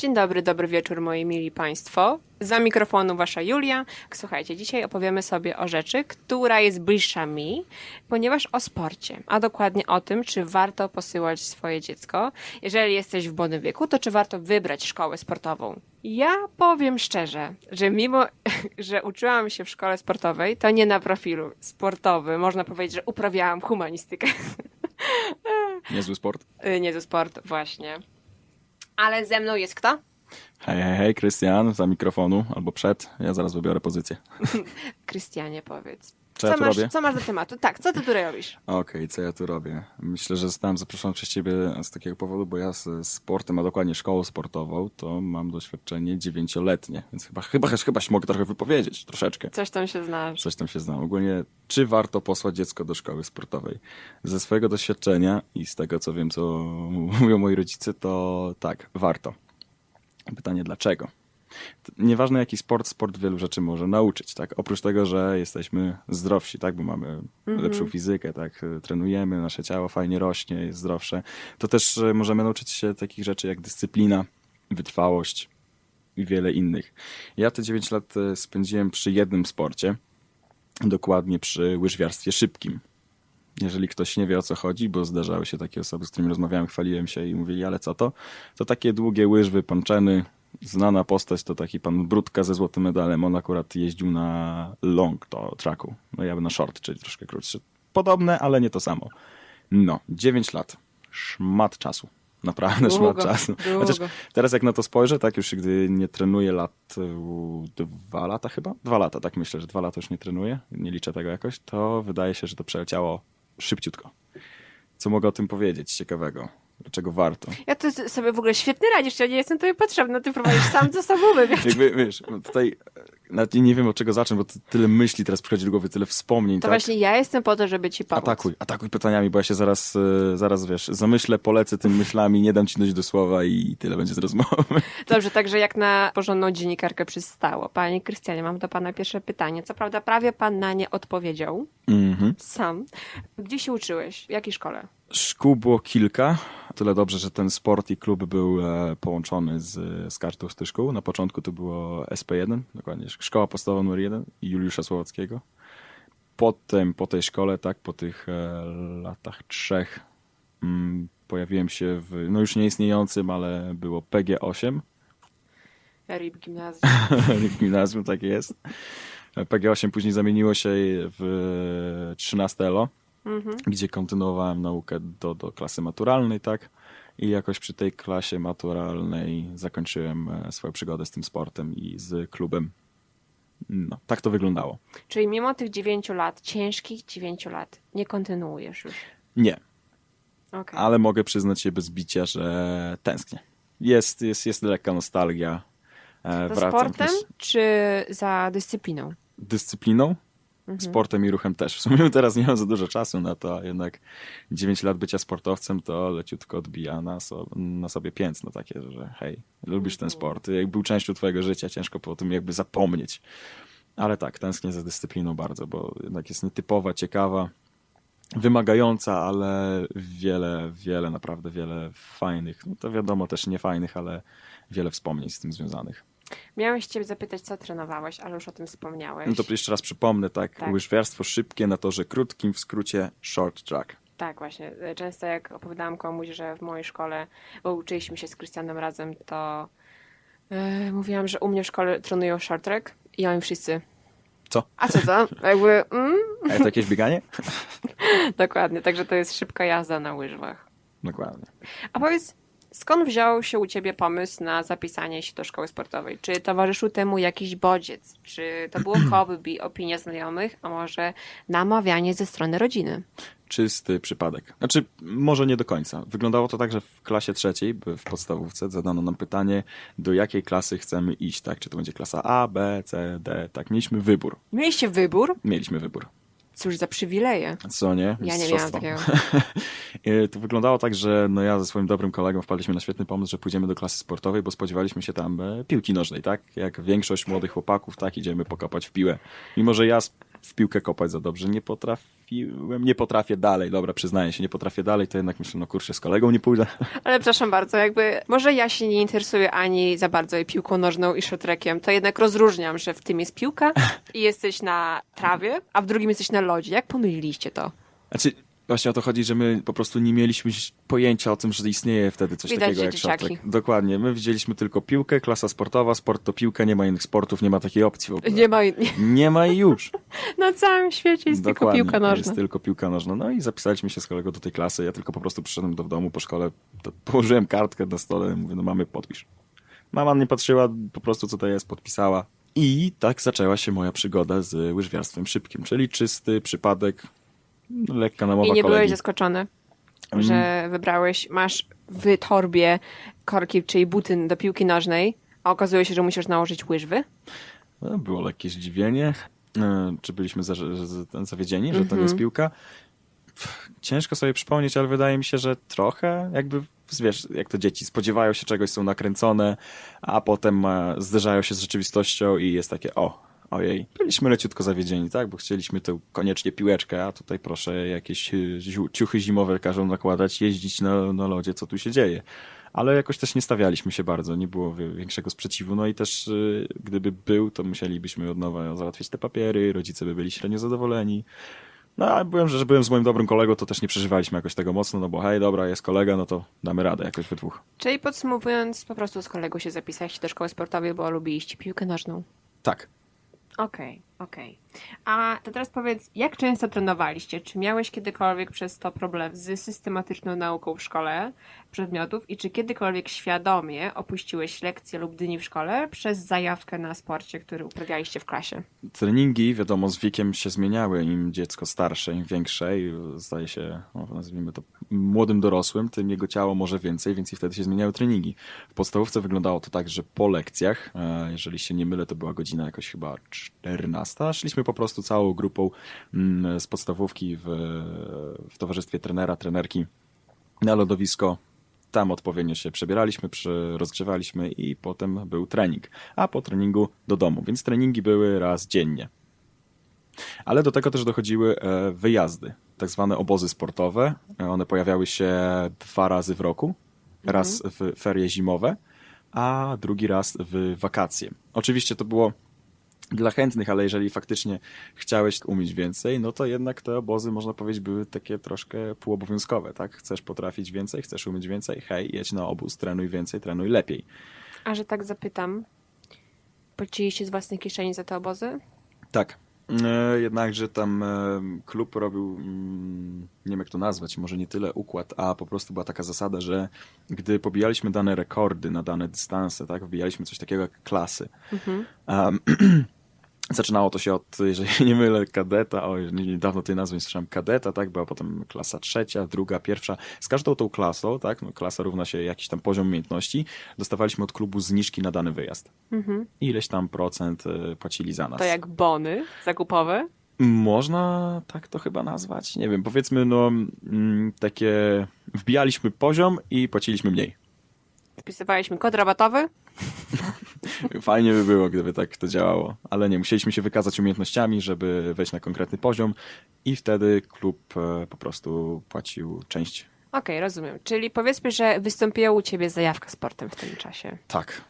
Dzień dobry, dobry wieczór moi mili Państwo. Za mikrofonu Wasza Julia. Słuchajcie, dzisiaj opowiemy sobie o rzeczy, która jest bliższa mi, ponieważ o sporcie, a dokładnie o tym, czy warto posyłać swoje dziecko. Jeżeli jesteś w młodym wieku, to czy warto wybrać szkołę sportową? Ja powiem szczerze, że mimo, że uczyłam się w szkole sportowej, to nie na profilu sportowym. Można powiedzieć, że uprawiałam humanistykę. Niezły sport. Y, Nie ze sport, właśnie. Ale ze mną jest kto? Hej, hej, hej, Krystian, za mikrofonu albo przed. Ja zaraz wybiorę pozycję. Krystianie, powiedz. Co ja tu masz, robię? co masz do tematu? Tak, co ty tu robisz? Okej, co ja tu robię? Myślę, że zostałem zaproszony przez ciebie z takiego powodu, bo ja z sportem, a dokładnie szkołą sportową, to mam doświadczenie dziewięcioletnie, więc chyba, chyba, chyba się mogę trochę wypowiedzieć, troszeczkę. Coś tam się znasz. Coś tam się znam. Ogólnie, czy warto posłać dziecko do szkoły sportowej? Ze swojego doświadczenia i z tego, co wiem, co mówią moi rodzice, to tak, warto. Pytanie dlaczego? Nieważne jaki sport, sport wielu rzeczy może nauczyć, tak? Oprócz tego, że jesteśmy zdrowsi, tak? Bo mamy lepszą fizykę, tak? Trenujemy, nasze ciało fajnie rośnie, jest zdrowsze. To też e, możemy nauczyć się takich rzeczy jak dyscyplina, wytrwałość i wiele innych. Ja te 9 lat e, spędziłem przy jednym sporcie, dokładnie przy łyżwiarstwie szybkim. Jeżeli ktoś nie wie o co chodzi, bo zdarzały się takie osoby, z którymi rozmawiałem, chwaliłem się i mówili, ale co to? To takie długie łyżwy, panczeny. Znana postać to taki pan Brudka ze złotym medalem. On akurat jeździł na long to tracku. No ja na short, czyli troszkę krótszy. Podobne, ale nie to samo. No, 9 lat. Szmat czasu. Naprawdę Długo, szmat czasu. długo. Chociaż teraz jak na to spojrzę, tak już gdy nie trenuję lat, u, dwa lata chyba? Dwa lata, tak myślę, że dwa lata już nie trenuję, nie liczę tego jakoś, to wydaje się, że to przeleciało szybciutko. Co mogę o tym powiedzieć ciekawego? Dlaczego warto? Ja ty sobie w ogóle świetnie radzisz, ja nie jestem tobie potrzebna, ty prowadzisz sam ze sobą wywiad. Jakby, wiesz, no tutaj e, nawet nie wiem od czego zacząć, bo tyle myśli teraz przychodzi do głowy, tyle wspomnień, To tak? właśnie ja jestem po to, żeby ci pomóc. Atakuj, atakuj pytaniami, bo ja się zaraz, e, zaraz wiesz, zamyślę, polecę tym myślami, nie dam ci dojść do słowa i tyle będzie z rozmowy. Dobrze, także jak na porządną dziennikarkę przystało. Panie Krystianie, mam do pana pierwsze pytanie. Co prawda prawie pan na nie odpowiedział Mhm. sam. Gdzie się uczyłeś? W jakiej szkole? Szkół było kilka. Tyle dobrze, że ten sport i klub był e, połączony z, z każdą z tych szkół. Na początku to było SP1, dokładnie Szkoła Podstawowa numer 1 i Juliusza Słowackiego. Potem po tej szkole, tak, po tych e, latach trzech mm, pojawiłem się w, no już nieistniejącym, ale było PG8. RIB Gimnazjum. Gimnazjum, tak jest. PG8 później zamieniło się w 13 ELO Mhm. gdzie kontynuowałem naukę do, do klasy maturalnej, tak? I jakoś przy tej klasie maturalnej zakończyłem e, swoją przygodę z tym sportem i z klubem. No, tak to wyglądało. Czyli mimo tych dziewięciu lat, ciężkich dziewięciu lat, nie kontynuujesz już. Nie, Okej. ale mogę przyznać się bez bicia, że tęsknię. Jest, jest, jest lekka nostalgia. E, Za wracam sportem też czy za dyscypliną? dyscypliną, Mhm. sportem i ruchem też. W sumie teraz nie mam za dużo czasu na to, a jednak 9 lat bycia sportowcem to leciutko odbija na, so, na sobie piętno takie, że hej, lubisz ten sport, jak był częścią twojego życia, ciężko po tym jakby zapomnieć. Ale tak, tęsknię za dyscypliną bardzo, bo jednak jest nietypowa, ciekawa, wymagająca, ale wiele, wiele, naprawdę wiele fajnych, no to wiadomo też niefajnych, ale wiele wspomnień z tym związanych. Miałeś cię zapytać, co trenowałeś, ale już o tym wspomniałeś. No to jeszcze raz przypomnę, tak, Tak. łyżwiarstwo szybkie na torze krótkim, w skrócie short track. Tak, właśnie. Często jak opowiadałam komuś, że w mojej szkole, bo uczyliśmy się z Krystianem razem, to yy, mówiłam, że u mnie w szkole trenują short track i oni wszyscy, Co? a co to? Jakby, mm? A to jakieś bieganie? Dokładnie, także to jest szybka jazda na łyżwach. Dokładnie. A powiedz, skąd wziął się u ciebie pomysł na zapisanie się do szkoły sportowej? Czy towarzyszył temu jakiś bodziec? Czy to było hobby, opinia znajomych, a może namawianie ze strony rodziny? Czysty przypadek. Znaczy, może nie do końca. Wyglądało to tak, że w klasie trzeciej, w podstawówce, zadano nam pytanie, do jakiej klasy chcemy iść, tak? Czy to będzie klasa A, B, C, D, tak? Mieliśmy wybór. Mieliście wybór? Mieliśmy wybór. Cóż za przywileje. Co nie? Ja nie miałam takiego. I to wyglądało tak, że no ja ze swoim dobrym kolegą wpadliśmy na świetny pomysł, że pójdziemy do klasy sportowej, bo spodziewaliśmy się tam e, piłki nożnej, tak? Jak większość młodych chłopaków, tak? Idziemy pokapać w piłę. Mimo, że ja w piłkę kopać za dobrze nie potrafiłem, nie potrafię dalej, dobra, przyznaję się, nie potrafię dalej, to jednak myślę, no kurczę, z kolegą nie pójdę. Ale przepraszam bardzo, jakby może ja się nie interesuję ani za bardzo piłką nożną i shorttrackiem, to jednak rozróżniam, że w tym jest piłka i jesteś na trawie, a w drugim jesteś na lodzie. Jak pomyliliście to? Znaczy, właśnie o to chodzi, że my po prostu nie mieliśmy pojęcia o tym, że istnieje wtedy coś Widać, takiego jak dzieciaki. Dokładnie, my widzieliśmy tylko piłkę, klasa sportowa, sport to piłka, nie ma innych sportów, nie ma takiej opcji. Nie ma, nie, Nie ma i już. na całym świecie jest tylko Dokładnie, piłka nożna. Jest tylko piłka nożna. No i zapisaliśmy się z kolegą do tej klasy. Ja tylko po prostu przyszedłem do domu po szkole, to położyłem kartkę na stole, mówię, no mamy, podpisz. Mama nie patrzyła po prostu, co to jest, podpisała. I tak zaczęła się moja przygoda z łyżwiarstwem szybkim, czyli czysty przypadek, lekka namowa I nie byłeś kolegi. zaskoczony, Mm. że wybrałeś, masz w torbie korki, czyli buty do piłki nożnej, a okazuje się, że musisz nałożyć łyżwy? No, było lekkie zdziwienie. E, Czy byliśmy za, za, zawiedzieni, że to nie Mhm. jest piłka? Ciężko sobie przypomnieć, ale wydaje mi się, że trochę jakby, wiesz, jak to dzieci spodziewają się czegoś, są nakręcone, a potem e, zderzają się z rzeczywistością i jest takie, o, ojej, byliśmy leciutko zawiedzieni, tak, bo chcieliśmy tę koniecznie piłeczkę, a tutaj proszę jakieś e, ciuchy zimowe każą nakładać, jeździć na, na lodzie, co tu się dzieje. Ale jakoś też nie stawialiśmy się bardzo, nie było większego sprzeciwu. No i też y, gdyby był, to musielibyśmy od nowa załatwić te papiery, rodzice by byli średnio zadowoleni. No a byłem, że że byłem z moim dobrym kolegą, to też nie przeżywaliśmy jakoś tego mocno, no bo hej, dobra, jest kolega, no to damy radę jakoś we dwóch. Czyli podsumowując, po prostu z kolegą się zapisaliście do szkoły sportowej, bo lubiliście piłkę nożną. Tak. Okay. Okej, okej. A to teraz powiedz, jak często trenowaliście? Czy miałeś kiedykolwiek przez to problem z systematyczną nauką w szkole przedmiotów i czy kiedykolwiek świadomie opuściłeś lekcje lub dni w szkole przez zajawkę na sporcie, który uprawialiście w klasie? Treningi, wiadomo, z wiekiem się zmieniały. Im dziecko starsze, im większe i zdaje się, no, nazwijmy to, młodym dorosłym, tym jego ciało może więcej, więc i wtedy się zmieniały treningi. W podstawówce wyglądało to tak, że po lekcjach, e, jeżeli się nie mylę, to była godzina jakoś chyba 14, szliśmy po prostu całą grupą mm, z podstawówki w, w towarzystwie trenera, trenerki na lodowisko. Tam odpowiednio się przebieraliśmy, rozgrzewaliśmy i potem był trening. A po treningu do domu, więc treningi były raz dziennie. Ale do tego też dochodziły e, wyjazdy, tak zwane obozy sportowe. One pojawiały się dwa razy w roku. Raz w ferie zimowe, a drugi raz w wakacje. Oczywiście to było dla chętnych, ale jeżeli faktycznie chciałeś umieć więcej, no to jednak te obozy, można powiedzieć, były takie troszkę półobowiązkowe, tak? Chcesz potrafić więcej, chcesz umieć więcej, hej, jedź na obóz, trenuj więcej, trenuj lepiej. A że tak zapytam, płaciliście z własnej kieszeni za te obozy? Tak. E, Jednakże tam e, klub robił, mm, nie wiem jak to nazwać, może nie tyle układ, a po prostu była taka zasada, że gdy pobijaliśmy dane rekordy na dane dystanse, tak, wbijaliśmy coś takiego jak klasy. Um, Zaczynało to się od, jeżeli nie mylę, kadeta, o, niedawno tej nazwy nie słyszałem, kadeta, tak, była potem klasa trzecia, druga, pierwsza. Z każdą tą klasą, tak, no, klasa równa się jakiś tam poziom umiejętności, dostawaliśmy od klubu zniżki na dany wyjazd. I Ileś tam procent e, płacili za nas. To jak bony zakupowe? Można tak to chyba nazwać? Nie wiem, powiedzmy, no mm, takie wbijaliśmy poziom i płaciliśmy mniej. Wpisywaliśmy kod rabatowy? Fajnie by było, gdyby tak to działało, ale nie, musieliśmy się wykazać umiejętnościami, żeby wejść na konkretny poziom i wtedy klub e, po prostu płacił część. Okej, rozumiem. Czyli powiedzmy, że wystąpiła u ciebie zajawka sportem w tym czasie. Tak.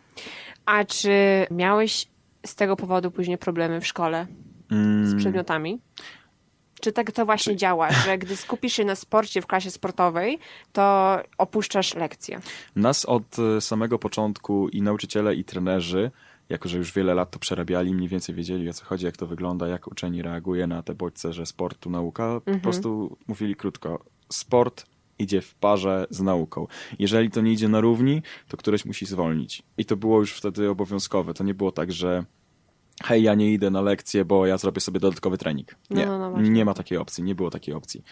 A czy miałeś z tego powodu później problemy w szkole z Mm, przedmiotami? Czy tak to właśnie działa, że gdy skupisz się na sporcie w klasie sportowej, to opuszczasz lekcje? Nas od e, samego początku i nauczyciele, i trenerzy, jako że już wiele lat to przerabiali, mniej więcej wiedzieli o co chodzi, jak to wygląda, jak uczeni reaguje na te bodźce, że sport to nauka, po prostu mówili krótko, sport idzie w parze z nauką. Jeżeli to nie idzie na równi, to któreś musi zwolnić. I to było już wtedy obowiązkowe. To nie było tak, że hej, ja nie idę na lekcję, bo ja zrobię sobie dodatkowy trening. Nie, No, no, no właśnie. nie ma takiej opcji, nie było takiej opcji.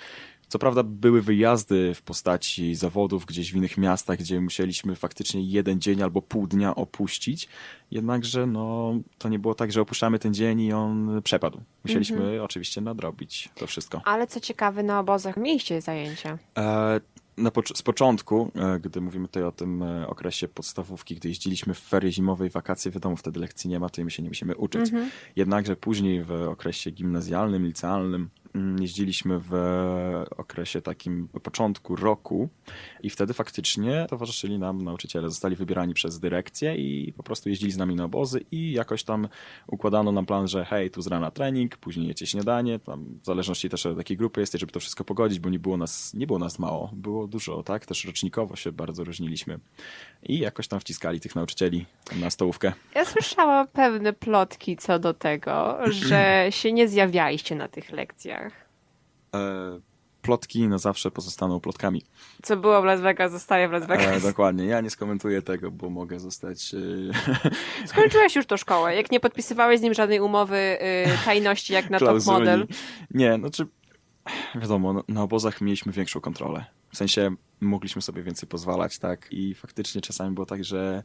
Co prawda były wyjazdy w postaci zawodów gdzieś w innych miastach, gdzie musieliśmy faktycznie jeden dzień albo pół dnia opuścić, jednakże no, to nie było tak, że opuszczamy ten dzień i on przepadł. Musieliśmy Mhm. oczywiście nadrobić to wszystko. Ale co ciekawe, na obozach mieliście zajęcia. E, z początku, e, gdy mówimy tutaj o tym e, okresie podstawówki, gdy jeździliśmy w ferie zimowe i wakacje, wiadomo, wtedy lekcji nie ma, to i my się nie musimy uczyć. Jednakże później w okresie gimnazjalnym, licealnym jeździliśmy w okresie takim początku roku i wtedy faktycznie towarzyszyli nam nauczyciele. Zostali wybierani przez dyrekcję i po prostu jeździli z nami na obozy i jakoś tam układano nam plan, że hej, tu z rana trening, później jecie śniadanie, tam w zależności też od jakiej grupy jesteś, żeby to wszystko pogodzić, bo nie było nas, nie było nas mało, było dużo, tak? Też rocznikowo się bardzo różniliśmy. I jakoś tam wciskali tych nauczycieli na stołówkę. Ja słyszałam pewne plotki co do tego, że się nie zjawialiście na tych lekcjach. E, plotki na zawsze pozostaną plotkami. Co było w Las Vegas, zostaje w Las E, Vegas. dokładnie. Ja nie skomentuję tego, bo mogę zostać. E, Skończyłeś już tą szkołę. Jak nie podpisywałeś z nim żadnej umowy y, tajności jak na top model. Nie, znaczy. Wiadomo, na, na obozach mieliśmy większą kontrolę. W sensie mogliśmy sobie więcej pozwalać, tak? I faktycznie czasami było tak, że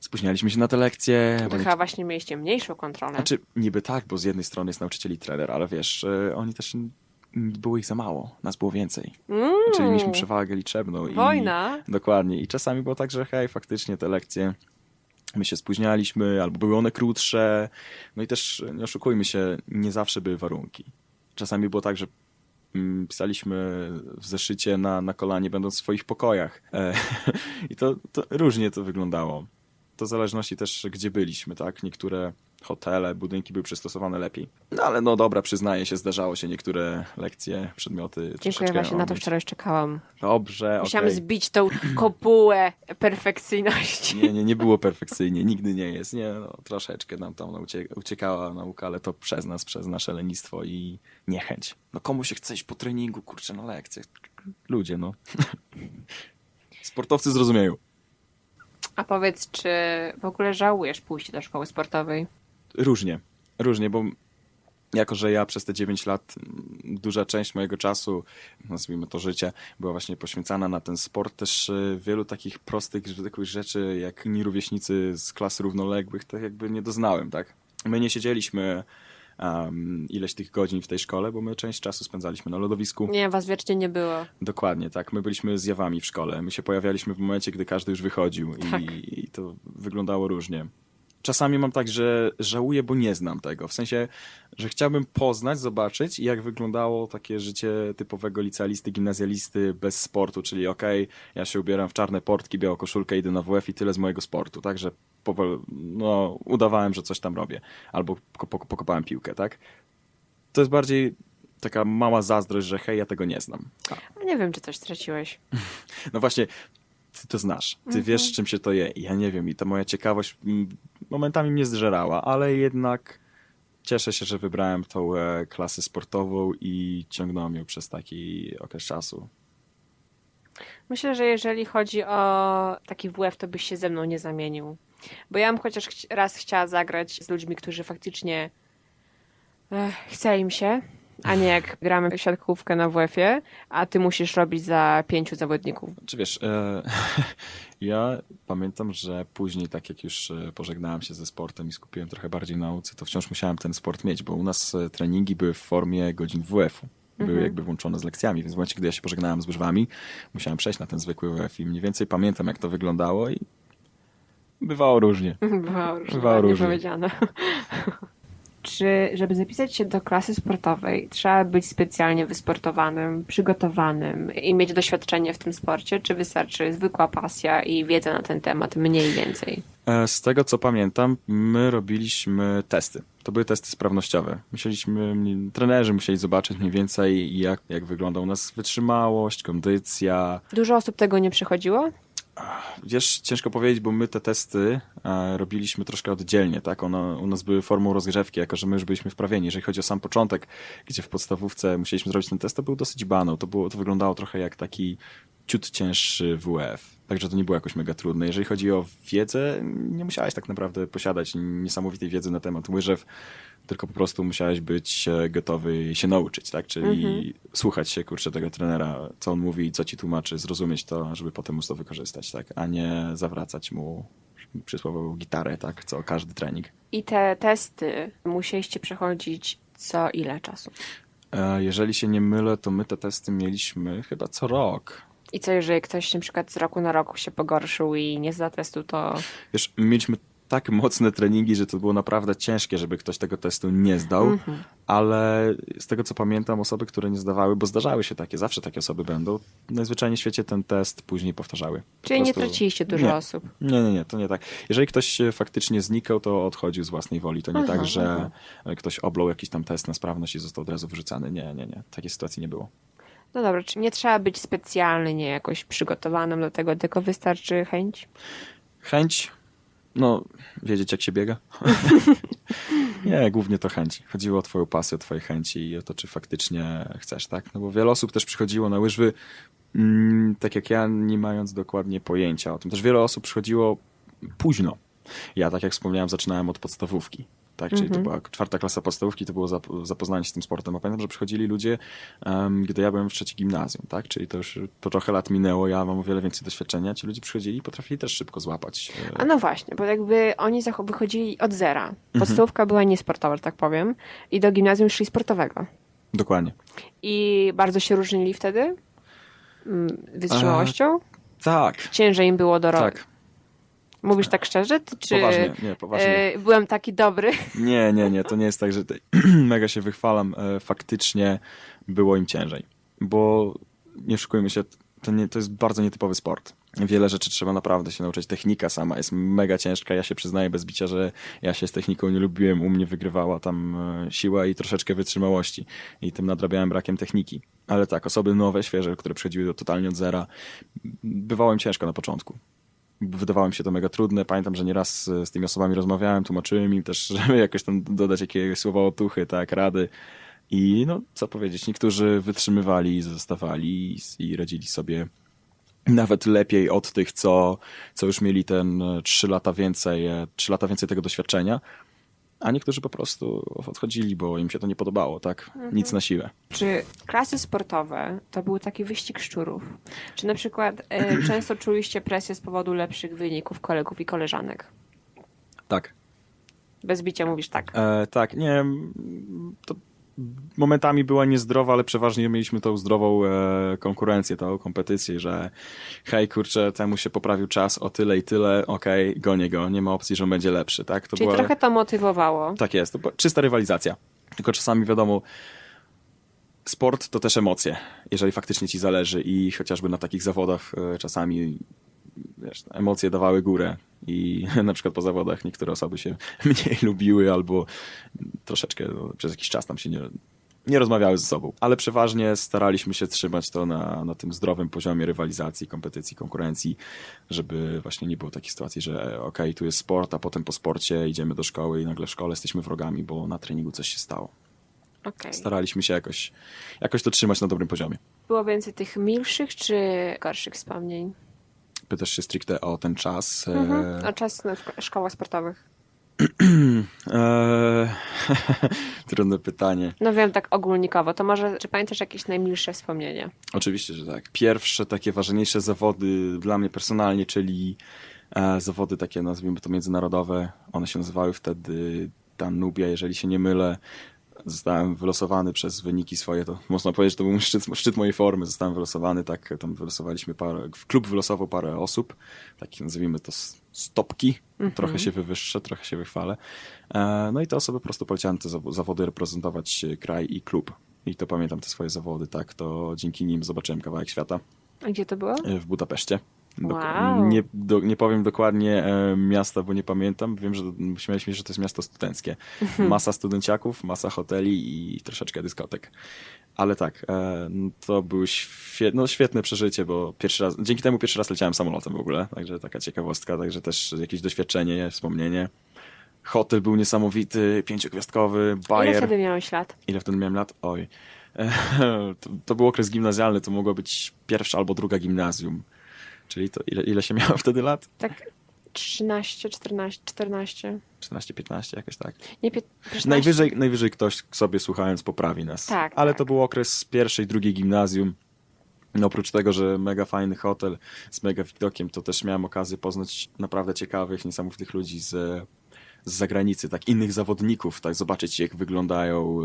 spóźnialiśmy się na te lekcje. Bo nie- chyba właśnie mieliście mniejszą kontrolę. Znaczy, niby tak, bo z jednej strony jest nauczyciel i trener, ale wiesz, e, oni też. Było ich za mało, nas było więcej. Mm, Czyli mieliśmy przewagę liczebną. I, Wojna. Dokładnie. I czasami było tak, że hej, faktycznie te lekcje my się spóźnialiśmy, albo były one krótsze. No i też, nie oszukujmy się, nie zawsze były warunki. Czasami było tak, że mm, pisaliśmy w zeszycie na, na kolanie, będąc w swoich pokojach. E, I to, to różnie to wyglądało. To w zależności też, gdzie byliśmy, tak? Niektóre hotele, budynki były przystosowane lepiej. No ale no dobra, przyznaję się, zdarzało się niektóre lekcje, przedmioty Dziękuję właśnie, na to omyć. wczoraj czekałam. Dobrze, Musiałam okej. zbić tą kopułę perfekcyjności. Nie, nie, nie było perfekcyjnie, nigdy nie jest. Nie, no, troszeczkę nam tam ucie- uciekała nauka, ale to przez nas, przez nasze lenistwo i niechęć. No komu się chce iść po treningu, kurczę, na lekcjach? Ludzie, no. Sportowcy zrozumieją. A powiedz, czy w ogóle żałujesz pójść do szkoły sportowej? Różnie, różnie, bo jako, że ja przez te 9 lat, mm, duża część mojego czasu, nazwijmy to życie, była właśnie poświęcana na ten sport, też y, wielu takich prostych, zwykłych rzeczy, jak inni rówieśnicy z klas równoległych, to jakby nie doznałem, tak? My nie siedzieliśmy um, ileś tych godzin w tej szkole, bo my część czasu spędzaliśmy na lodowisku. Nie, was wiecznie nie było. Dokładnie, tak. My byliśmy zjawami w szkole. My się pojawialiśmy w momencie, gdy każdy już wychodził Tak. i, i to wyglądało różnie. Czasami mam tak, że żałuję, bo nie znam tego. W sensie, że chciałbym poznać, zobaczyć, jak wyglądało takie życie typowego licealisty, gimnazjalisty bez sportu, czyli okej, ja się ubieram w czarne portki, białą koszulkę, idę na WF i tyle z mojego sportu, tak? No, udawałem, że coś tam robię. Albo poko- poko- pokopałem piłkę, tak? To jest bardziej taka mała zazdrość, że hej, ja tego nie znam. A nie wiem, czy coś straciłeś. No właśnie, ty to znasz. Ty wiesz, czym się to je. I Ja nie wiem. I ta moja ciekawość momentami mnie zżerała, ale jednak cieszę się, że wybrałem tą e, klasę sportową i ciągnąłem ją przez taki okres czasu. Myślę, że jeżeli chodzi o taki WF, to byś się ze mną nie zamienił. Bo ja bym chociaż chci- raz chciała zagrać z ludźmi, którzy faktycznie ech, chce im się, a nie jak gramy w siatkówkę na WF-ie, a ty musisz robić za pięciu zawodników. Czy wiesz, e, ja pamiętam, że później, tak jak już e, pożegnałem się ze sportem i skupiłem trochę bardziej na nauce, to wciąż musiałem ten sport mieć, bo u nas e, treningi były w formie godzin WF-u. Były jakby włączone z lekcjami, więc w momencie, gdy ja się pożegnałem z łyżwami, musiałem przejść na ten zwykły WF i mniej więcej pamiętam, jak to wyglądało i bywało różnie. Bywało różnie, Bywało różnie. powiedziane. Czy, żeby zapisać się do klasy sportowej, trzeba być specjalnie wysportowanym, przygotowanym i mieć doświadczenie w tym sporcie, czy wystarczy zwykła pasja i wiedza na ten temat, mniej więcej? E, Z tego co pamiętam, my robiliśmy testy. To były testy sprawnościowe. Musieliśmy, trenerzy musieli zobaczyć mniej więcej, jak, jak wygląda u nas wytrzymałość, kondycja. Dużo osób tego nie przechodziło? Wiesz, ciężko powiedzieć, bo my te testy e, robiliśmy troszkę oddzielnie, tak? One u nas były formą rozgrzewki, jako że my już byliśmy wprawieni. Jeżeli chodzi o sam początek, gdzie w podstawówce musieliśmy zrobić ten test, to był dosyć banał. To, było, to wyglądało trochę jak taki ciut cięższy WF. Także to nie było jakoś mega trudne. Jeżeli chodzi o wiedzę, nie musiałeś tak naprawdę posiadać niesamowitej wiedzy na temat łyżew, tylko po prostu musiałeś być e, gotowy się nauczyć, tak? Czyli słuchać się, kurczę, tego trenera, co on mówi, co ci tłumaczy, zrozumieć to, żeby potem móc to wykorzystać, tak? A nie zawracać mu przysłowiową gitarę, tak? Co każdy trening. I te testy musieliście przechodzić co ile czasu? E, Jeżeli się nie mylę, to my te testy mieliśmy chyba co rok. I co jeżeli ktoś na przykład z roku na rok się pogorszył i nie zda testu, to Wiesz, my mieliśmy tak mocne treningi, że to było naprawdę ciężkie, żeby ktoś tego testu nie zdał, Mhm. ale z tego co pamiętam, osoby, które nie zdawały, bo zdarzały się takie, zawsze takie osoby będą, najzwyczajniej w świecie ten test później powtarzały. Po Czyli nie prostu- traciliście dużo nie. osób. Nie, nie, nie, to nie tak. Jeżeli ktoś faktycznie znikał, to odchodził z własnej woli. To nie tak, że ktoś oblał jakiś tam test na sprawność i został od razu wyrzucany. Nie, nie, nie. Takiej sytuacji nie było. No dobra, czy nie trzeba być specjalnie nie jakoś przygotowanym do tego, tylko wystarczy chęć? Chęć, no, wiedzieć jak się biega? nie, głównie to chęć. Chodziło o twoją pasję, o twoje chęci i o to, czy faktycznie chcesz, tak? No bo wiele osób też przychodziło na łyżwy, mm, tak jak ja, nie mając dokładnie pojęcia o tym. Też wiele osób przychodziło późno. Ja, tak jak wspomniałem, zaczynałem od podstawówki. Tak, czyli to była czwarta klasa podstawówki, to było zap- zapoznanie się z tym sportem. A pamiętam, że przychodzili ludzie, em, gdy ja byłem w trzeciej gimnazjum, tak? Czyli to już to trochę lat minęło, ja mam o wiele więcej doświadczenia. Ci ludzie przychodzili i potrafili też szybko złapać. e, A no właśnie, bo jakby oni wychodzili od zera. Mhm. Podstawówka była niesportowa, że tak powiem, i do gimnazjum szli sportowego. Dokładnie. I bardzo się różnili wtedy mm, wytrzymałością. Tak, Ciężej im było do tak. Mówisz tak szczerze? Czy Poważnie, nie, poważnie. e, byłem taki dobry? Nie, nie, nie, to nie jest tak, że mega się wychwalam. E, Faktycznie było im ciężej, bo nie oszukujmy się, to, nie, to jest bardzo nietypowy sport. Wiele rzeczy trzeba naprawdę się nauczyć. Technika sama jest mega ciężka. Ja się przyznaję bez bicia, że ja się z techniką nie lubiłem. U mnie wygrywała tam e, siła i troszeczkę wytrzymałości. I tym nadrabiałem brakiem techniki. Ale tak, osoby nowe, świeże, które przychodziły do totalnie od zera, bywało im ciężko na początku wydawało mi się to mega trudne. Pamiętam, że nieraz z, z tymi osobami rozmawiałem, tłumaczyłem im też, żeby jakoś tam dodać jakieś słowa otuchy, tak, rady. I no, co powiedzieć, niektórzy wytrzymywali, zostawali i, radzili sobie nawet lepiej od tych, co, co już mieli ten e, trzy lata więcej, e, trzy lata więcej tego doświadczenia. A niektórzy po prostu odchodzili, bo im się to nie podobało, tak? Nic na siłę. Czy klasy sportowe to był taki wyścig szczurów? Czy na przykład e, często czuliście presję z powodu lepszych wyników kolegów i koleżanek? Tak. Bez bicia mówisz tak. E, tak, nie. To momentami była niezdrowa, ale przeważnie mieliśmy tą zdrową e, konkurencję, tą kompetycję, że hej, kurczę, temu się poprawił czas o tyle i tyle, okej, gonię go, nie ma opcji, że on będzie lepszy, tak? To Czyli była, trochę to motywowało. Tak jest, to była czysta rywalizacja. Tylko czasami wiadomo, sport to też emocje, jeżeli faktycznie ci zależy i chociażby na takich zawodach e, czasami wiesz, emocje dawały górę i na przykład po zawodach niektóre osoby się mniej lubiły albo troszeczkę no, przez jakiś czas tam się nie, nie rozmawiały ze sobą. Ale przeważnie staraliśmy się trzymać to na, na tym zdrowym poziomie rywalizacji, kompetycji, konkurencji, żeby właśnie nie było takiej sytuacji, że okej, tu jest sport, a potem po sporcie idziemy do szkoły i nagle w szkole jesteśmy wrogami, bo na treningu coś się stało. Okej. Staraliśmy się jakoś, jakoś to trzymać na dobrym poziomie. Było więcej tych milszych czy gorszych wspomnień? Pytasz się stricte o ten czas. Mhm. e, A czas na szko- szkołach sportowych? Eee, trudne pytanie. No wiem, tak ogólnikowo. To może, czy pamiętasz jakieś najmilsze wspomnienie? Oczywiście, że tak. Pierwsze takie ważniejsze zawody dla mnie personalnie, czyli e, zawody takie, nazwijmy to międzynarodowe. One się nazywały wtedy Danubia, jeżeli się nie mylę. Zostałem wylosowany przez wyniki swoje, to można powiedzieć, że to był szczyt, szczyt mojej formy. Zostałem wylosowany, tak, tam wylosowaliśmy parę, klub wylosował parę osób, takie nazwijmy to stopki, trochę się wywyższę, trochę się wychwalę. E, no i te osoby po prostu poleciały na te zawo- zawody reprezentować e, kraj i klub. I to pamiętam te swoje zawody, tak, to dzięki nim zobaczyłem kawałek świata A gdzie to było? e, w Budapeszcie. Wow. Nie, do, nie powiem dokładnie e, miasta, bo nie pamiętam. Wiem, że śmialiśmy się, że to jest miasto studenckie. Masa studenciaków, masa hoteli i troszeczkę dyskotek. Ale tak, e, to było świe, no, świetne przeżycie, bo pierwszy raz, dzięki temu pierwszy raz leciałem samolotem w ogóle, także taka ciekawostka, także też jakieś doświadczenie, wspomnienie. Hotel był niesamowity, pięciogwiazdkowy, Ile bajer. wtedy miałeś lat? Ile wtedy miałem lat? Oj. To, to był okres gimnazjalny, to mogło być pierwsza albo druga gimnazjum. Czyli to ile, ile się miało wtedy lat? Tak 13, 14, 14. 14-15, jakoś tak. Nie, pie- 16. Najwyżej, najwyżej ktoś sobie słuchając poprawi nas. Tak, Ale tak. to był okres pierwszej, drugiej gimnazjum. No oprócz tego, że mega fajny hotel z mega widokiem, to też miałem okazję poznać naprawdę ciekawych, niesamowitych ludzi z, z zagranicy, tak, innych zawodników, tak, zobaczyć jak wyglądają,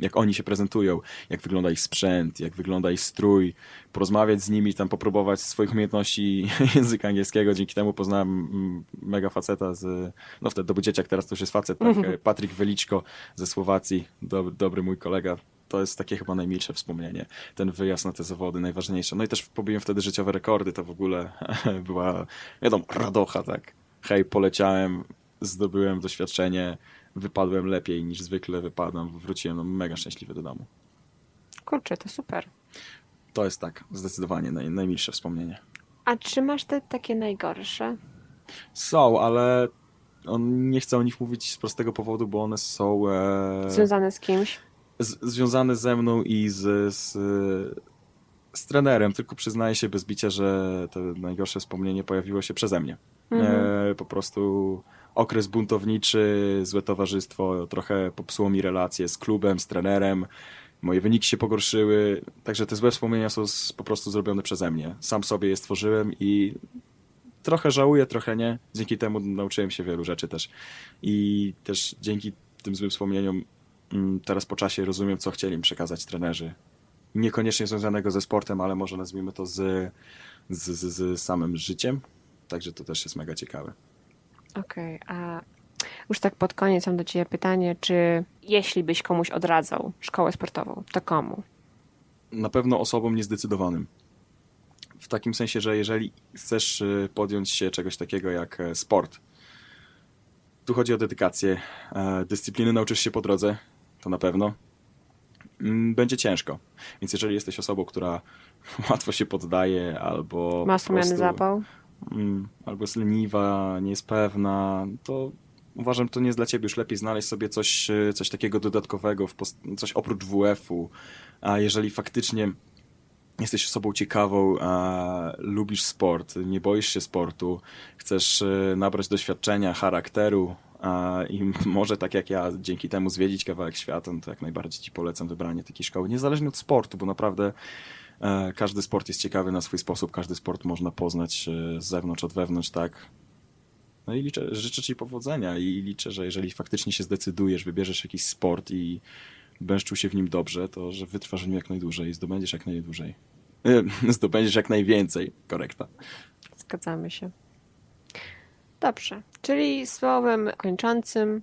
jak oni się prezentują, jak wygląda ich sprzęt, jak wygląda ich strój, porozmawiać z nimi, tam popróbować swoich umiejętności języka angielskiego, dzięki temu poznałem mm, mega faceta z, no wtedy to był dzieciak, teraz to już jest facet, tak, Patryk Weliczko ze Słowacji, dobry, dobry mój kolega, to jest takie chyba najmilsze wspomnienie. Ten wyjazd na te zawody, najważniejsze. No i też pobiłem wtedy życiowe rekordy, to w ogóle była, wiadomo, radocha, tak. Hej, poleciałem, zdobyłem doświadczenie, wypadłem lepiej niż zwykle wypadam, wróciłem no, mega szczęśliwy do domu. Kurczę, to super. To jest tak, zdecydowanie naj, najmilsze wspomnienie. A czy masz te takie najgorsze? Są, ale on nie chce o nich mówić z prostego powodu, bo one są e, Związane z kimś? z, związane ze mną i z, z, z trenerem, tylko przyznaję się bez bicia, że to najgorsze wspomnienie pojawiło się przeze mnie. E, po prostu okres buntowniczy, złe towarzystwo trochę popsuło mi relacje z klubem, z trenerem. Moje wyniki się pogorszyły, także te złe wspomnienia są po prostu zrobione przeze mnie. Sam sobie je stworzyłem i trochę żałuję, trochę nie. Dzięki temu nauczyłem się wielu rzeczy też. I też dzięki tym złym wspomnieniom mm, teraz po czasie rozumiem, co chcieli mi przekazać trenerzy. Niekoniecznie związanego ze sportem, ale może nazwijmy to z, z, z, z samym życiem. Także to też jest mega ciekawe. Okej, a już tak pod koniec mam do Ciebie pytanie, czy jeśli byś komuś odradzał szkołę sportową, to komu? Na pewno osobom niezdecydowanym. W takim sensie, że jeżeli chcesz y, podjąć się czegoś takiego jak e, sport, tu chodzi o dedykację, e, dyscypliny nauczysz się po drodze, to na pewno. Mm, Będzie ciężko. Więc jeżeli jesteś osobą, która łatwo się poddaje albo. Ma po sumiany prostu- zapał? Mm, albo jest leniwa, nie jest pewna, to uważam, to nie jest dla ciebie. Już lepiej znaleźć sobie coś, e, coś takiego dodatkowego, coś oprócz WF-u. A jeżeli faktycznie jesteś osobą ciekawą, a lubisz sport, nie boisz się sportu, chcesz e, nabrać doświadczenia, charakteru i może tak jak ja dzięki temu zwiedzić kawałek świata, no to jak najbardziej ci polecam wybranie takiej szkoły, niezależnie od sportu, bo naprawdę każdy sport jest ciekawy na swój sposób, każdy sport można poznać e, z zewnątrz, od wewnątrz, tak. No i liczę, życzę ci powodzenia i liczę, że jeżeli faktycznie się zdecydujesz, wybierzesz jakiś sport i będziesz czuł się w nim dobrze, to że wytrwasz w nim jak najdłużej i zdobędziesz jak najdłużej. E, Zdobędziesz jak najwięcej, korekta. Zgadzamy się. Dobrze, czyli słowem kończącym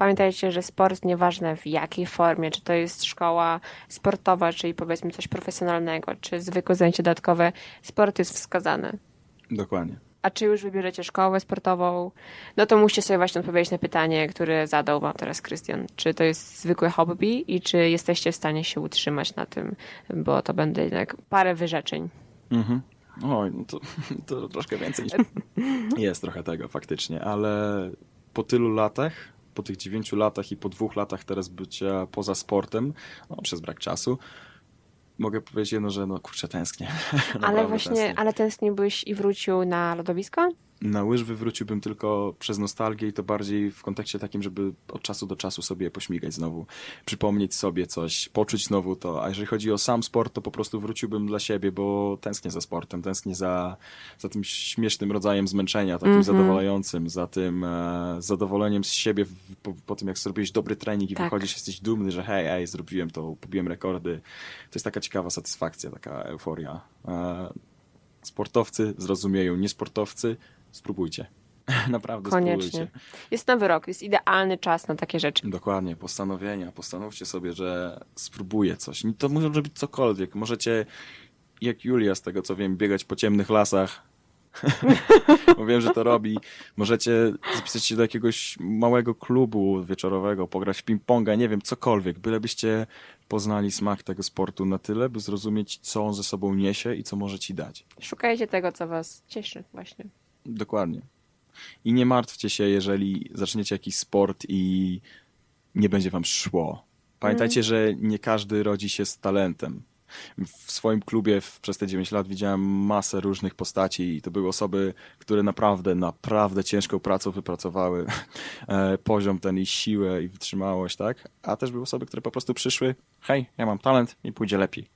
pamiętajcie, że sport nieważne w jakiej formie, czy to jest szkoła sportowa, czyli powiedzmy coś profesjonalnego, czy zwykłe zajęcie dodatkowe, sport jest wskazany. Dokładnie. A czy już wybierzecie szkołę sportową, no to musicie sobie właśnie odpowiedzieć na pytanie, które zadał wam teraz Krystian. Czy to jest zwykłe hobby i czy jesteście w stanie się utrzymać na tym, bo to będzie jednak parę wyrzeczeń. Mhm. Oj, no to, to troszkę więcej niż... Jest trochę tego faktycznie, ale po tylu latach, po tych dziewięciu latach i po dwóch latach teraz bycia poza sportem, no, przez brak czasu, mogę powiedzieć jedno, że no kurczę, tęsknię. Ale właśnie, tęsknię. ale tęskniłbyś i wrócił na lodowisko? Na łyżwy wróciłbym tylko przez nostalgię i to bardziej w kontekście takim, żeby od czasu do czasu sobie pośmigać znowu, przypomnieć sobie coś, poczuć znowu to. A jeżeli chodzi o sam sport, to po prostu wróciłbym dla siebie, bo tęsknię za sportem, tęsknię za, za tym śmiesznym rodzajem zmęczenia, takim Mhm. zadowalającym, za tym e, zadowoleniem z siebie po, po tym, jak zrobiłeś dobry trening i Tak. wychodzisz, jesteś dumny, że hej, ej, zrobiłem to, pobiłem rekordy. To jest taka ciekawa satysfakcja, taka euforia. E, sportowcy zrozumieją, niesportowcy spróbujcie. Naprawdę Koniecznie. spróbujcie. Jest nowy rok, jest idealny czas na takie rzeczy. Dokładnie, postanowienia. Postanówcie sobie, że spróbuję coś. To może być cokolwiek. Możecie, jak Julia, z tego co wiem, biegać po ciemnych lasach. Bo wiem, że to robi. Możecie zapisać się do jakiegoś małego klubu wieczorowego, pograć w ping-ponga, nie wiem, cokolwiek. Bylebyście poznali smak tego sportu na tyle, by zrozumieć, co on ze sobą niesie i co może ci dać. Szukajcie tego, co was cieszy właśnie. Dokładnie. I nie martwcie się, jeżeli zaczniecie jakiś sport i nie będzie wam szło. Pamiętajcie, że nie każdy rodzi się z talentem. W swoim klubie w, przez te 9 lat widziałem masę różnych postaci i to były osoby, które naprawdę, naprawdę ciężką pracą wypracowały e, poziom ten i siłę i wytrzymałość, tak? A też były osoby, które po prostu przyszły, hej, ja mam talent i pójdzie lepiej.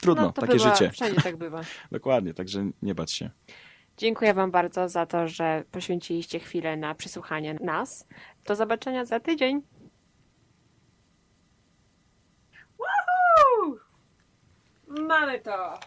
Trudno, no, takie bywa, życie. Wszędzie tak bywa. Dokładnie, także nie bać się. Dziękuję Wam bardzo za to, że poświęciliście chwilę na przysłuchanie nas. Do zobaczenia za tydzień. Woohoo! Mamy to!